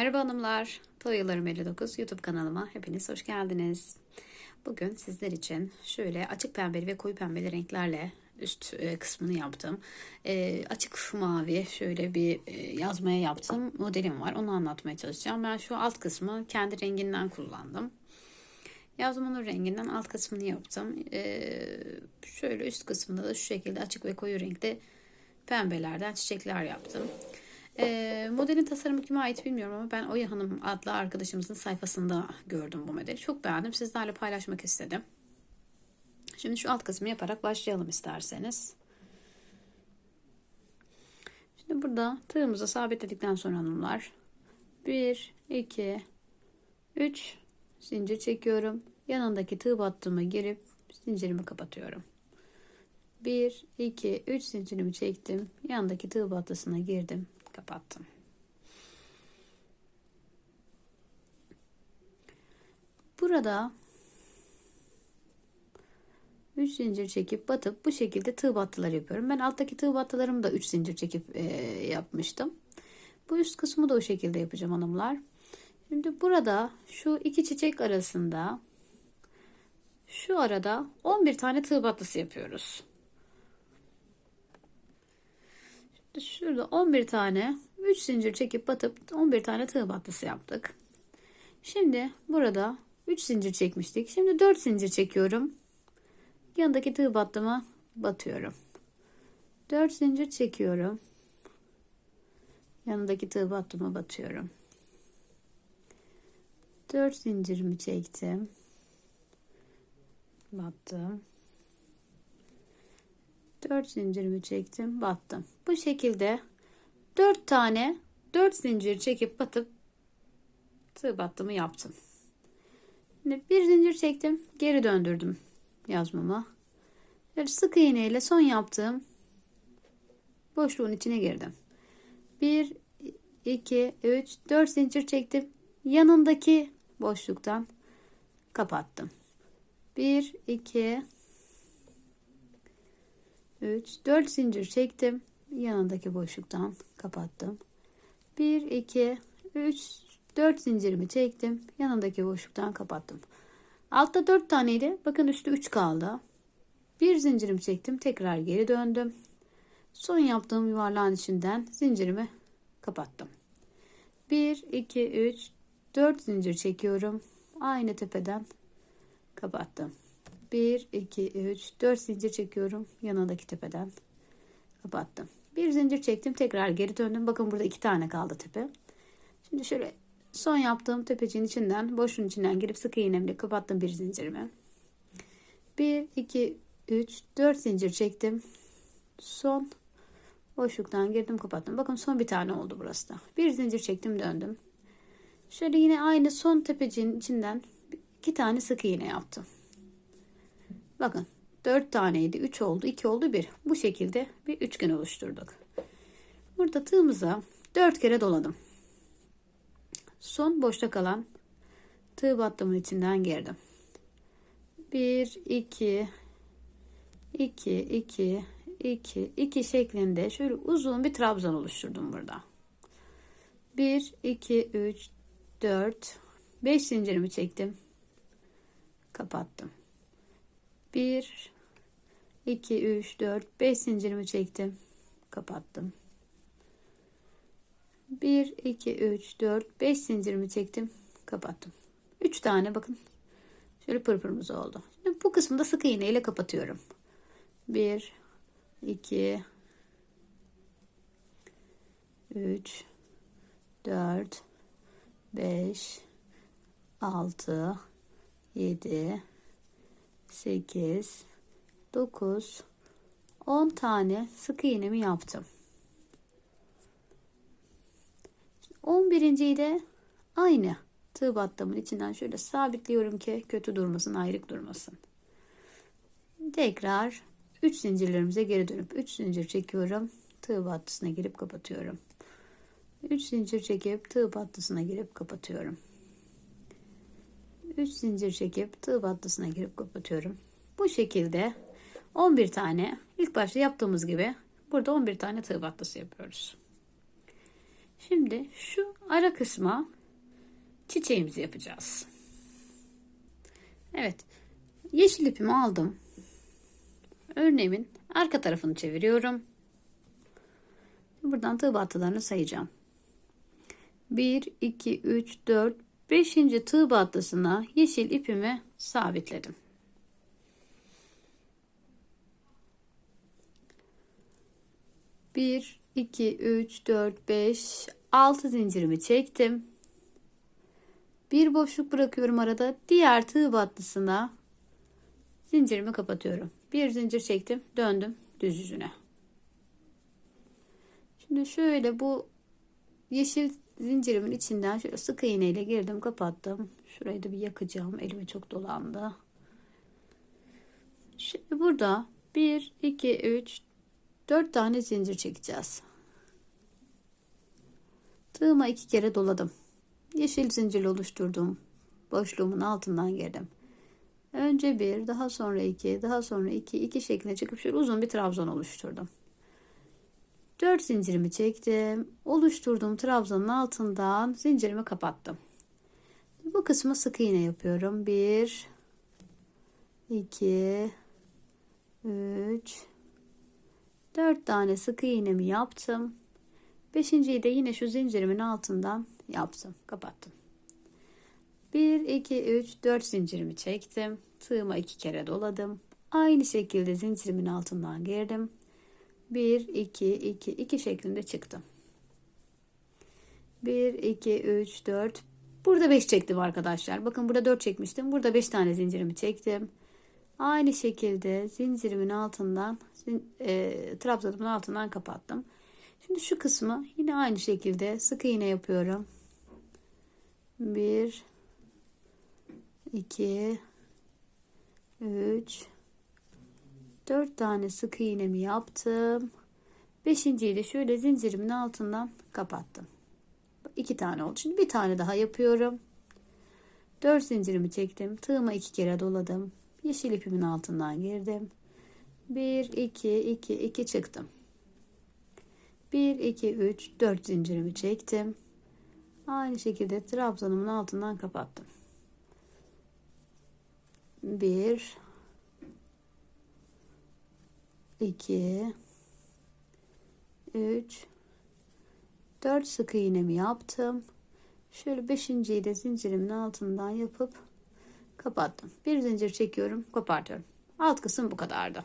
Merhaba hanımlar, Toyalarım 59 YouTube kanalıma hepiniz hoş geldiniz. Bugün sizler için şöyle açık pembeli ve koyu pembeli renklerle üst e, kısmını yaptım. E, açık mavi şöyle bir e, yazmaya yaptım modelim var onu anlatmaya çalışacağım. Ben şu alt kısmı kendi renginden kullandım. Yazmanın renginden alt kısmını yaptım. E, şöyle üst kısmında da şu şekilde açık ve koyu renkte pembelerden çiçekler yaptım. E, modelin tasarımı kime ait bilmiyorum ama ben Oya Hanım adlı arkadaşımızın sayfasında gördüm bu modeli. Çok beğendim. Sizlerle paylaşmak istedim. Şimdi şu alt kısmı yaparak başlayalım isterseniz. Şimdi burada tığımızı sabitledikten sonra hanımlar 1, 2, 3 zincir çekiyorum. Yanındaki tığ battığıma girip zincirimi kapatıyorum. 1, 2, 3 zincirimi çektim. Yanındaki tığ battısına girdim kapattım. Burada 3 zincir çekip batıp bu şekilde tığ battıları yapıyorum. Ben alttaki tığ battılarımı da 3 zincir çekip e, yapmıştım. Bu üst kısmı da o şekilde yapacağım hanımlar. Şimdi burada şu iki çiçek arasında şu arada 11 tane tığ battısı yapıyoruz. Şurada 11 tane 3 zincir çekip batıp 11 tane tığ battısı yaptık. Şimdi burada 3 zincir çekmiştik. Şimdi 4 zincir çekiyorum. Yanındaki tığ battıma batıyorum. 4 zincir çekiyorum. Yanındaki tığ battıma batıyorum. 4 zincirimi çektim. Battım. 4 zincirimi çektim battım. Bu şekilde 4 tane 4 zincir çekip batıp tığ battımı yaptım. Şimdi bir zincir çektim geri döndürdüm yazmama. Böyle sık iğne ile son yaptığım boşluğun içine girdim. 1 2 3 4 zincir çektim. Yanındaki boşluktan kapattım. 1 2 3 4 zincir çektim. Yanındaki boşluktan kapattım. 1 2 3 4 zincirimi çektim. Yanındaki boşluktan kapattım. Altta 4 taneydi. Bakın üstü 3 kaldı. Bir zincirimi çektim. Tekrar geri döndüm. Son yaptığım yuvarlağın içinden zincirimi kapattım. 1 2 3 4 zincir çekiyorum. Aynı tepeden kapattım 1, 2, 3, 4 zincir çekiyorum. Yanındaki tepeden kapattım. Bir zincir çektim. Tekrar geri döndüm. Bakın burada iki tane kaldı tepe. Şimdi şöyle son yaptığım tepeciğin içinden boşluğun içinden girip sık iğnemle kapattım bir zincirimi. 1, 2, 3, 4 zincir çektim. Son boşluktan girdim kapattım. Bakın son bir tane oldu burası da. Bir zincir çektim döndüm. Şöyle yine aynı son tepeciğin içinden iki tane sık iğne yaptım. Bakın 4 taneydi 3 oldu 2 oldu 1 bu şekilde bir üçgen oluşturduk burada tığımıza 4 kere doladım. Son boşta kalan tığ battımın içinden girdim. 1 2 2 2 2 2 şeklinde şöyle uzun bir trabzan oluşturdum burada. 1 2 3 4 5 zincirimi çektim. Kapattım 1 2 3 4 5 zincirimi çektim. Kapattım. 1 2 3 4 5 zincirimi çektim. Kapattım. 3 tane bakın. Şöyle pırpırımız oldu. Şimdi bu kısmı da sık iğne ile kapatıyorum. 1 2 3 4 5 6 7 8 9 10 tane sık iğnemi yaptım. 11. de aynı tığ battımın içinden şöyle sabitliyorum ki kötü durmasın, ayrık durmasın. Tekrar 3 zincirlerimize geri dönüp 3 zincir çekiyorum. Tığ battısına girip kapatıyorum. 3 zincir çekip tığ battısına girip kapatıyorum. 3 zincir çekip tığ battısına girip kapatıyorum. Bu şekilde 11 tane ilk başta yaptığımız gibi burada 11 tane tığ battısı yapıyoruz. Şimdi şu ara kısma çiçeğimizi yapacağız. Evet. Yeşil ipimi aldım. Örneğimin arka tarafını çeviriyorum. Buradan tığ battılarını sayacağım. 1, 2, 3, 4, 5. tığ battısına yeşil ipimi sabitledim. Bir, iki, üç, dört, beş, altı zincirimi çektim. Bir boşluk bırakıyorum arada. Diğer tığ battısına zincirimi kapatıyorum. Bir zincir çektim, döndüm düz yüzüne. Şimdi şöyle bu yeşil zincirimin içinden şöyle sık iğneyle girdim, kapattım. Şurayı da bir yakacağım. Elime çok dolandı. Şimdi burada 1 2 3 4 tane zincir çekeceğiz. Tığıma iki kere doladım. Yeşil zincir oluşturdum. Boşluğumun altından girdim. Önce bir, daha sonra iki, daha sonra iki, iki şeklinde çıkıp şöyle uzun bir trabzan oluşturdum. 4 zincirimi çektim. Oluşturduğum trabzanın altından zincirimi kapattım. Bu kısmı sık iğne yapıyorum. 1 2 3 4 tane sık iğnemi yaptım. Beşinciyi de yine şu zincirimin altından yaptım. Kapattım. 1 2 3 4 zincirimi çektim. Tığıma iki kere doladım. Aynı şekilde zincirimin altından girdim. 1 2 2 2 şeklinde çıktım. 1 2 3 4 Burada 5 çektim arkadaşlar. Bakın burada 4 çekmiştim. Burada 5 tane zincirimi çektim. Aynı şekilde zincirimin altından e, trabzanımın altından kapattım. Şimdi şu kısmı yine aynı şekilde sık iğne yapıyorum. 1 2 3 4 tane sık iğnemi yaptım. Beşinciyi de şöyle zincirimin altından kapattım. 2 tane oldu. Şimdi bir tane daha yapıyorum. 4 zincirimi çektim. Tığıma iki kere doladım. Yeşil ipimin altından girdim. 1 2 2 2 çıktım. 1 2 3 4 zincirimi çektim. Aynı şekilde trabzanımın altından kapattım. 1 2 3 4 sık iğnemi yaptım. Şöyle beşinciyi de zincirimin altından yapıp kapattım. Bir zincir çekiyorum, kopartıyorum. Alt kısım bu kadardı.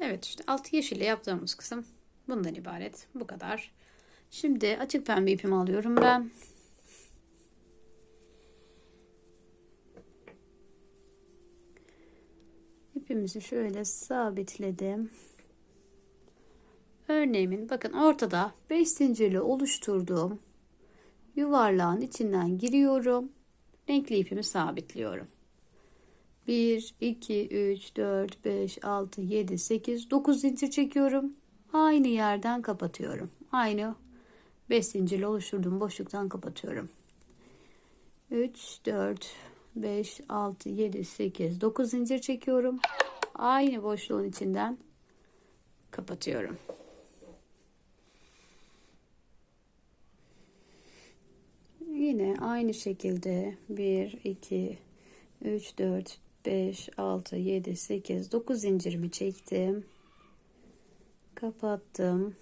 Evet işte alt yeşille yaptığımız kısım bundan ibaret. Bu kadar. Şimdi açık pembe ipimi alıyorum ben. İpimizi şöyle sabitledim. Örneğimin bakın ortada 5 zincirli oluşturduğum yuvarlağın içinden giriyorum. Renkli ipimi sabitliyorum. 1, 2, 3, 4, 5, 6, 7, 8, 9 zincir çekiyorum. Aynı yerden kapatıyorum. Aynı 5 zincirle oluşturduğum boşluktan kapatıyorum. 3, 4, 5, 6, 7, 8, 9 zincir çekiyorum. Aynı boşluğun içinden kapatıyorum. Yine aynı şekilde 1, 2, 3, 4, 5, 6, 7, 8, 9 zincirimi çektim. Kapattım.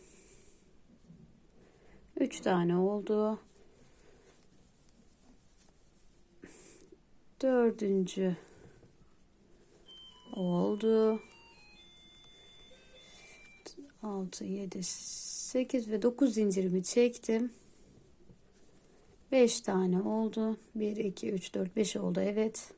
3 tane oldu. Dördüncü oldu. 6, 7, 8 ve 9 zincirimi çektim. 5 tane oldu. 1, 2, 3, 4, 5 oldu. Evet.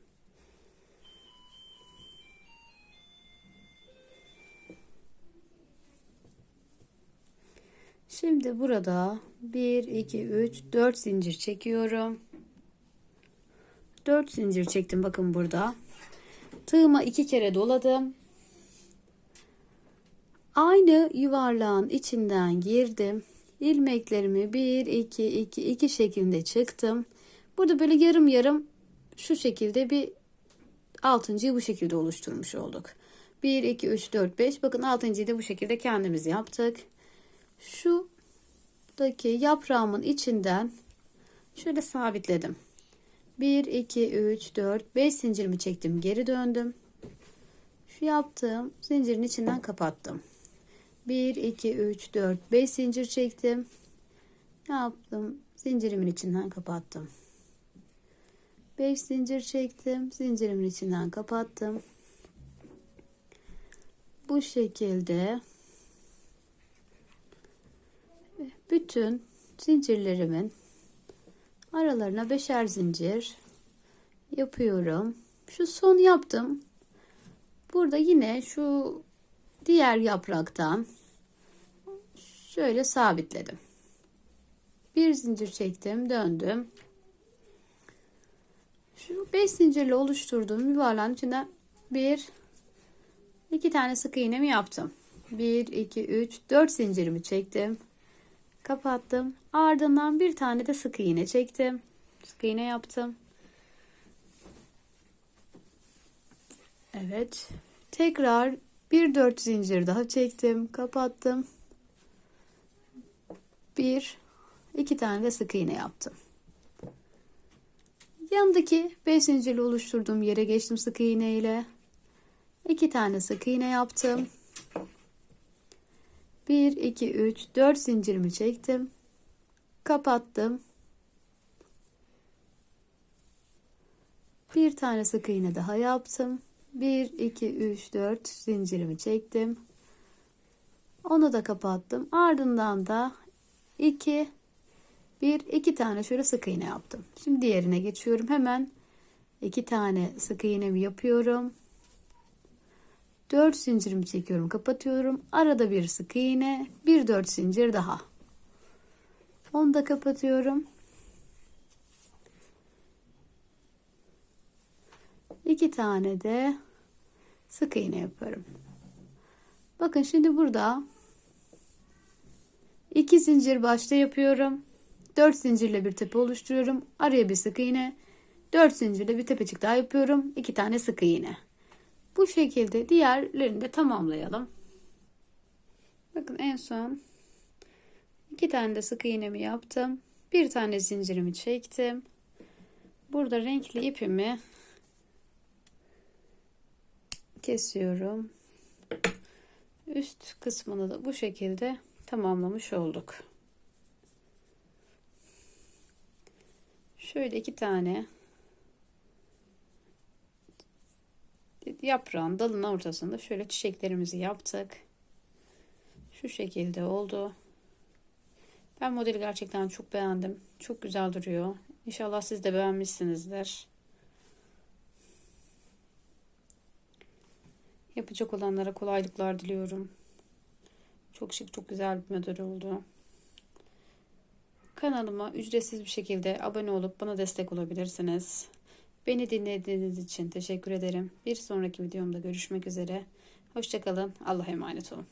Şimdi burada 1, 2, 3, 4 zincir çekiyorum. 4 zincir çektim bakın burada. Tığıma iki kere doladım. Aynı yuvarlağın içinden girdim. İlmeklerimi 1, 2, 2, 2 şeklinde çıktım. Burada böyle yarım yarım şu şekilde bir altıncıyı bu şekilde oluşturmuş olduk. 1, 2, 3, 4, 5. Bakın altıncıyı da bu şekilde kendimiz yaptık. Şu şuradaki yaprağımın içinden şöyle sabitledim. 1, 2, 3, 4, 5 zincirimi çektim. Geri döndüm. Şu yaptığım zincirin içinden kapattım. 1, 2, 3, 4, 5 zincir çektim. Yaptım. Zincirimin içinden kapattım. 5 zincir çektim. Zincirimin içinden kapattım. Bu şekilde bütün zincirlerimin aralarına beşer zincir yapıyorum. Şu son yaptım. Burada yine şu diğer yapraktan şöyle sabitledim. Bir zincir çektim, döndüm. Şu 5 zincirle oluşturduğum yuvarlağın içinden bir iki tane sık iğnemi yaptım. 1 2 3 4 zincirimi çektim. Kapattım. Ardından bir tane de sık iğne çektim. Sık iğne yaptım. Evet. Tekrar bir dört zincir daha çektim. Kapattım. Bir, iki tane de sık iğne yaptım. Yanındaki 5 zincirli oluşturduğum yere geçtim sık iğne ile. 2 tane sık iğne yaptım. 1 2 3 4 zincirimi çektim. Kapattım. Bir tane sık iğne daha yaptım. 1 2 3 4 zincirimi çektim. Onu da kapattım. Ardından da 2 bir iki tane şöyle sık iğne yaptım. Şimdi diğerine geçiyorum. Hemen iki tane sık iğnemi yapıyorum. Dört zincirimi çekiyorum, kapatıyorum. Arada bir sık iğne, bir dört zincir daha. Onu da kapatıyorum. İki tane de sık iğne yaparım. Bakın şimdi burada iki zincir başta yapıyorum. 4 zincirle bir tepe oluşturuyorum. Araya bir sık iğne. 4 zincirle bir tepecik daha yapıyorum. 2 tane sık iğne. Bu şekilde diğerlerini de tamamlayalım. Bakın en son 2 tane de sık iğnemi yaptım. Bir tane zincirimi çektim. Burada renkli ipimi kesiyorum. Üst kısmını da bu şekilde tamamlamış olduk. Şöyle iki tane yaprağın dalın ortasında şöyle çiçeklerimizi yaptık. Şu şekilde oldu. Ben modeli gerçekten çok beğendim. Çok güzel duruyor. İnşallah siz de beğenmişsinizdir. Yapacak olanlara kolaylıklar diliyorum. Çok şık, çok güzel bir model oldu. Kanalıma ücretsiz bir şekilde abone olup bana destek olabilirsiniz. Beni dinlediğiniz için teşekkür ederim. Bir sonraki videomda görüşmek üzere. Hoşçakalın. Allah'a emanet olun.